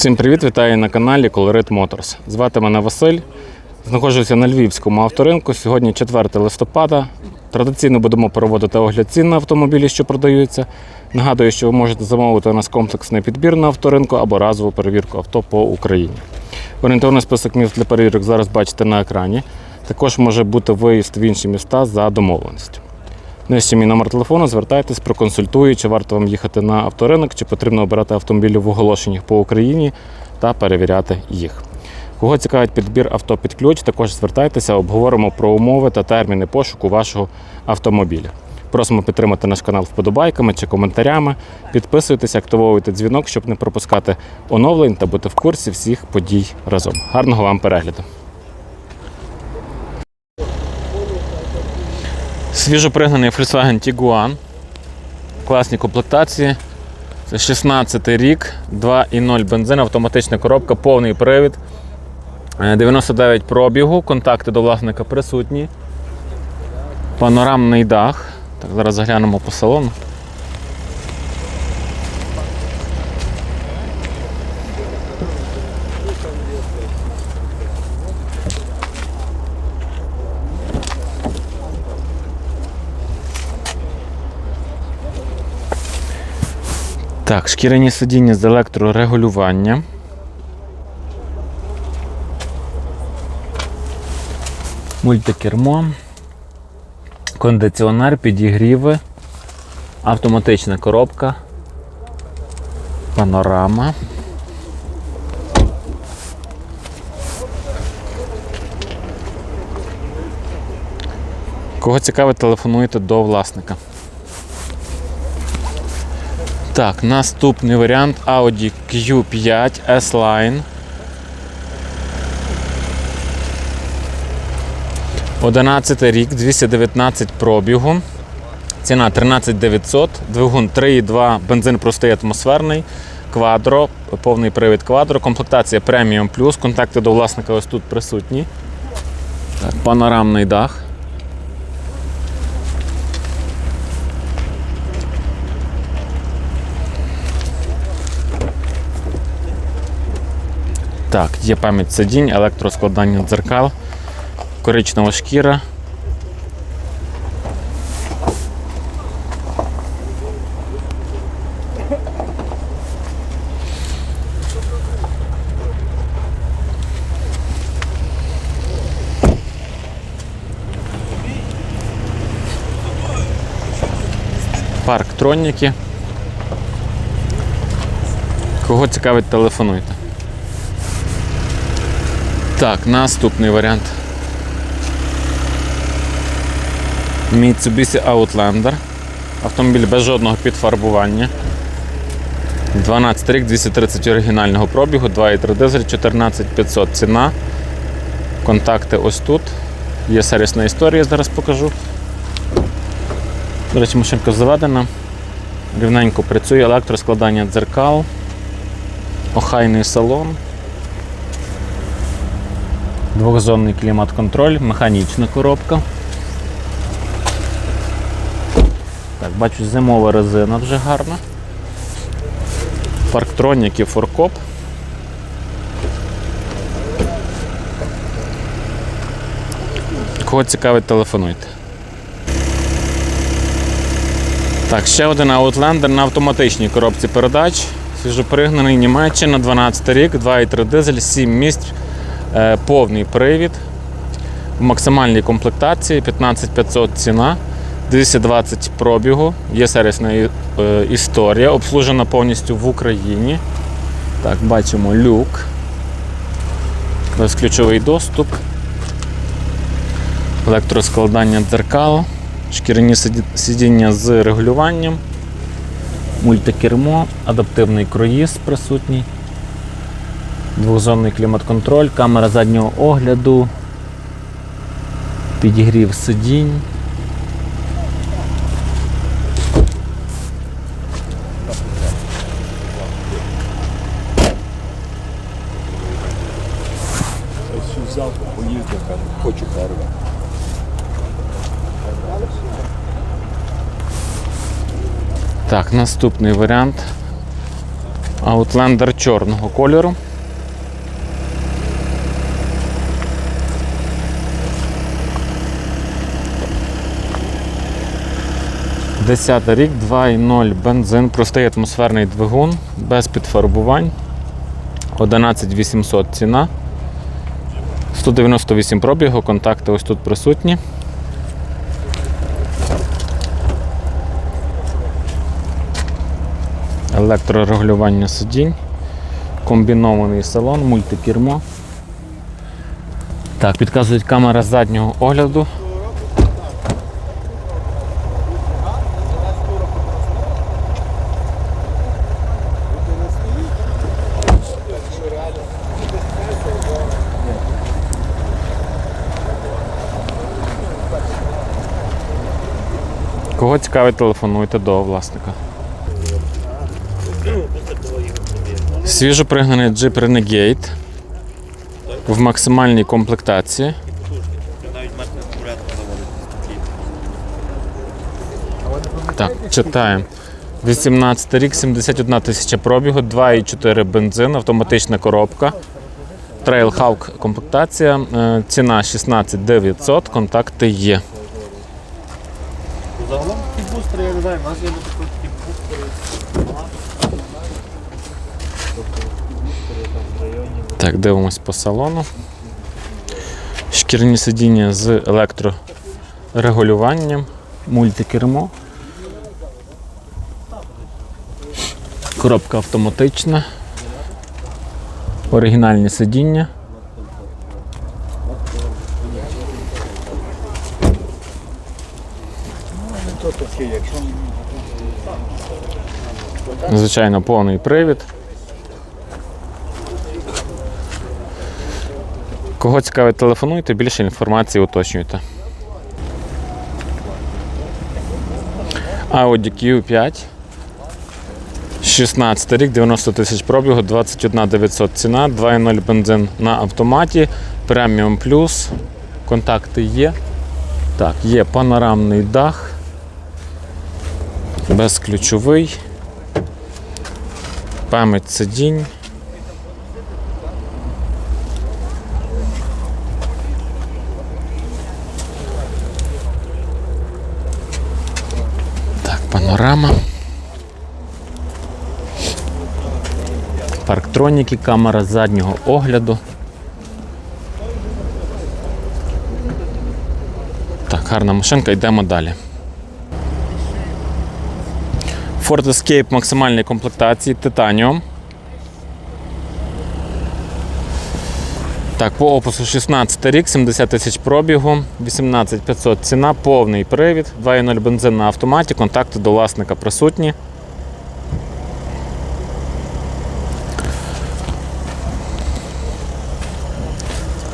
Всім привіт, вітаю на каналі Colorit Motors. Звати мене Василь. Знаходжуся на Львівському авторинку. Сьогодні 4 листопада. Традиційно будемо проводити огляд цін на автомобілі, що продаються. Нагадую, що ви можете замовити у нас комплексний підбір на авторинку або разову перевірку авто по Україні. Орієнтовний список міст для перевірок зараз бачите на екрані. Також може бути виїзд в інші міста за домовленістю. Нижче мій номер телефону, звертайтесь, проконсультую, чи варто вам їхати на авторинок, чи потрібно обирати автомобілі в оголошеннях по Україні та перевіряти їх. Кого цікавить підбір авто під ключ, також звертайтеся, обговоримо про умови та терміни пошуку вашого автомобіля. Просимо підтримати наш канал вподобайками чи коментарями. Підписуйтесь, активовуйте дзвінок, щоб не пропускати оновлень та бути в курсі всіх подій разом. Гарного вам перегляду! Свіжопригнаний Volkswagen Tiguan. Класні комплектації. Це 16 рік, 2,0 бензин, автоматична коробка, повний привід. Е, 99 пробігу, контакти до власника присутні. Панорамний дах. Так, зараз заглянемо по салону. Так, шкіряні сидіння з електрорегулюванням. Мультикермо, кондиціонер, підігріви, автоматична коробка, панорама. Кого цікавить, телефонуйте до власника. Так, наступний варіант Audi Q5 S-Line. 11 рік, 219 пробігу. Ціна 13900, двигун 3,2, бензин простий атмосферний, квадро, повний привід квадро, комплектація Premium Plus, контакти до власника ось тут присутні. Так, панорамний дах. Так, є пам'ять сидінь, електроскладання дзеркал, коричнева шкіра. Парк Тронніки. Кого цікавить, телефонуйте. Так, наступний варіант. Mitsubishi Outlander. Автомобіль без жодного підфарбування. 12 рік, 230 оригінального пробігу, 2,3 дизель, 14500 ціна. Контакти ось тут. Є сервісна історія, зараз покажу. До речі, машинка заведена. Рівненько працює електроскладання дзеркал, охайний салон. Двохзонний клімат-контроль, механічна коробка. Так, бачу, зимова резина вже гарна. Парктроніки форкоп. Кого цікавить, телефонуйте. Так, ще один Outlander на автоматичній коробці передач. Свіжопригнаний Німеччина, 12 рік, 2,3 дизель, 7 місць, повний привід. В максимальній комплектації 15500 ціна, 220 пробігу, є сервісна е, історія, обслужена повністю в Україні. Так, бачимо люк. Безключовий доступ. Електроскладання дзеркал, шкіряні сидіння з регулюванням, мультикермо, адаптивний круїз присутній, двохзонний клімат-контроль, камера заднього огляду, підігрів сидінь. Хочу перше. Так, наступний варіант. Outlander чорного кольору. Десятий рік, 2,0 бензин, простий атмосферний двигун, без підфарбувань. 11800 ціна. 198 пробігу, контакти ось тут присутні. Електрорегулювання сидінь, комбінований салон, мультикермо. Так, підказують камера заднього огляду. Кого цікавить, телефонуйте до власника. Свіжо пригнаний Jeep Renegade в максимальній комплектації. Так, читаємо. 18 рік, 71 тисяча пробігу, 2,4 бензин, автоматична коробка. Trailhawk комплектація, е, ціна 16 900, контакти є. Бустери, я не знаю, в нас є такі. Так, дивимось по салону. Шкірні сидіння з електрорегулюванням, мультикермо. Коробка автоматична. Оригінальні сидіння. Звичайно, повний привід. Кого цікавить, телефонуйте, більше інформації уточнюйте. Audi Q5. 16 рік, 90 тисяч пробігу, 21 900 ціна, 2.0 бензин на автоматі, преміум плюс. Контакти є. Так, є панорамний дах. Безключовий. Пам'ять сидінь. Так, панорама. Парктроніки, камера заднього огляду. Так, гарна машинка, йдемо далі. Ford Escape максимальної комплектації Titanium. Так, по опису 16 рік, 70 тисяч пробігу, 18500 ціна, повний привід, 2.0 бензин на автоматі, контакти до власника присутні.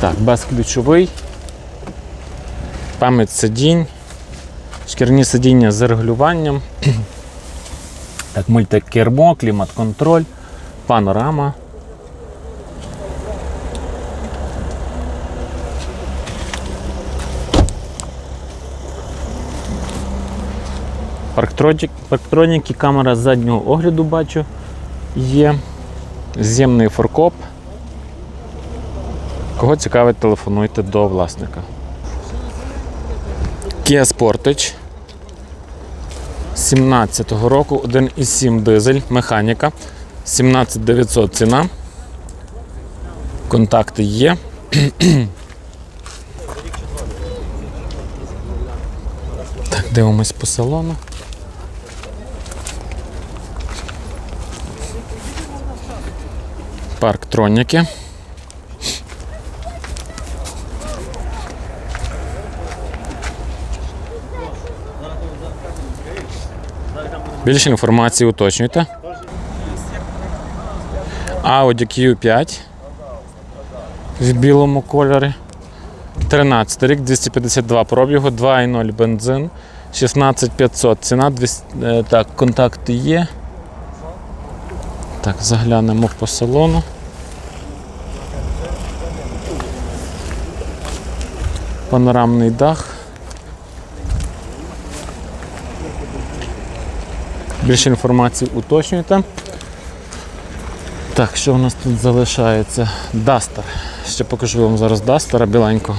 Так, безключовий. Пам'ять сидінь. Шкірні сидіння з регулюванням. Так, мультикермо, клімат-контроль, панорама. Парктроніки, камера заднього огляду бачу є. З'ємний форкоп. Кого цікавить, телефонуйте до власника. Kia Sportage. 17-го року 1,7 дизель, механіка. 17900 ціна. Контакти є. так, дивимось по салону. Парк Більше інформації уточнюйте. Audi Q5 в білому кольорі. 13 рік, 252 пробігу, 2,0 бензин, 16500 ціна, 200, е, так, контакти є. Так, заглянемо по салону. Панорамний дах. Більше інформації уточнюйте. Так, що у нас тут залишається? Дастер. Ще покажу вам зараз Дастера біленького.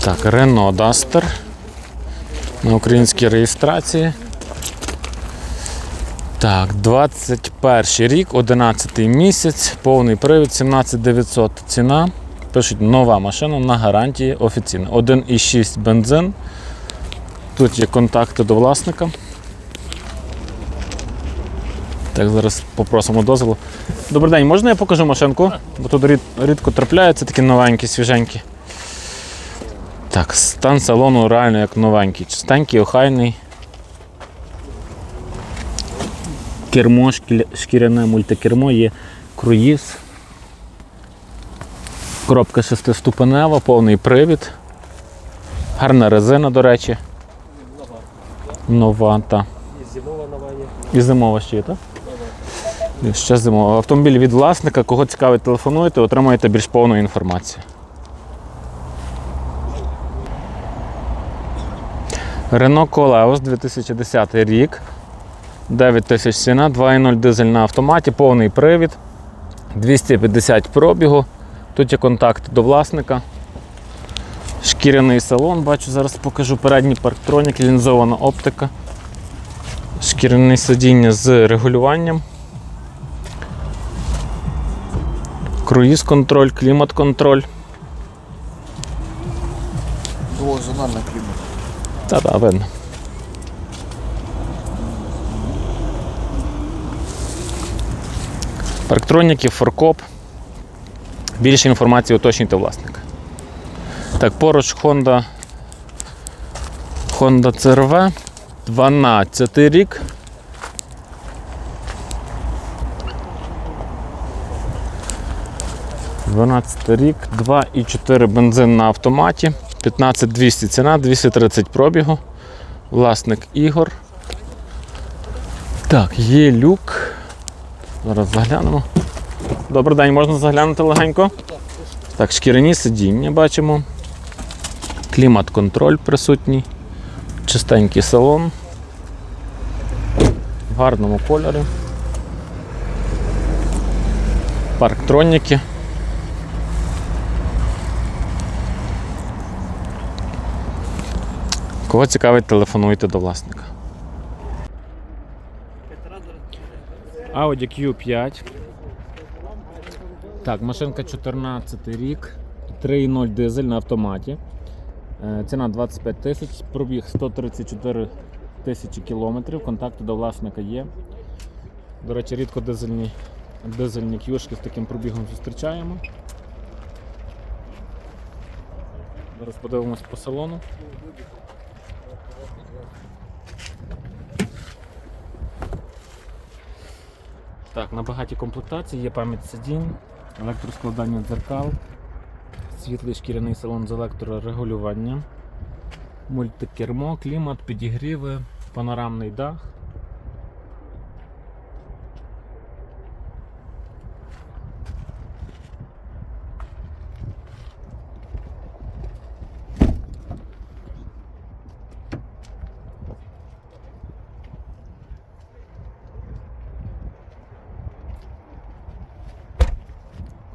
Так, Renault Duster на українській реєстрації. Так, 21 рік, 11 місяць, повний привід, 17900 ціна. Пишуть нова машина на гарантії офіційна. 1,6 бензин. Тут є контакти до власника. Так, зараз попросимо дозволу. Добрий день, можна я покажу машинку? Бо тут рід, рідко трапляються такі новенькі, свіженькі. Так, стан салону реально як новенький. Чистенький, охайний. Кермо, шкіряне мультикермо, є круїз. Коробка шестиступенева, повний привід. Гарна резина, до речі. Нова, та. І зимова нова є. І зимова ще є, так? Ще зимова. Автомобіль від власника, кого цікавить, телефонуйте, отримаєте більш повну інформацію. Renault Koleos 2010 рік. 9 тисяч ціна, 2.0 дизель на автоматі, повний привід, 250 пробігу. Тут є контакт до власника. Шкіряний салон, бачу, зараз покажу передній парктронік, лінзована оптика. Шкіряне сидіння з регулюванням. Круїз контроль, клімат контроль. Двозональний клімат. Та-да, видно. Парктроніки, форкоп. Більше інформації уточнюйте власника. Так, поруч Honda. Honda CRV. 12 рік. Дванадцятий рік, 2,4 бензин на автоматі, 15200 ціна, 230 пробігу. Власник Ігор. Так, є люк. Зараз заглянемо. Добрий день, можна заглянути легенько? Так, шкіряні сидіння бачимо. Клімат-контроль присутній. Чистенький салон. В гарному кольорі. Парктроніки. Кого цікавить, телефонуйте до власника. Audi Q5. Так, машинка 14 рік, 3.0 дизель на автоматі. Е, Ціна 25 тисяч, пробіг 134 тисячі кілометрів, контакти до власника є. До речі, рідко дизельні, дизельні кюшки з таким пробігом зустрічаємо. Зараз подивимось по салону. Так, на багатій комплектації є пам'ять сидінь, електроскладання дзеркал, світлий шкіряний салон з електрорегулюванням, мультикермо, клімат, підігріви, панорамний дах.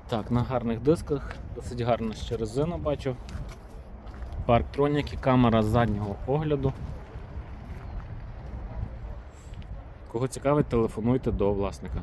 Так, на гарних дисках, досить гарна ще резина бачу. Парктроніки, камера заднього огляду. Кого цікавить, телефонуйте до власника.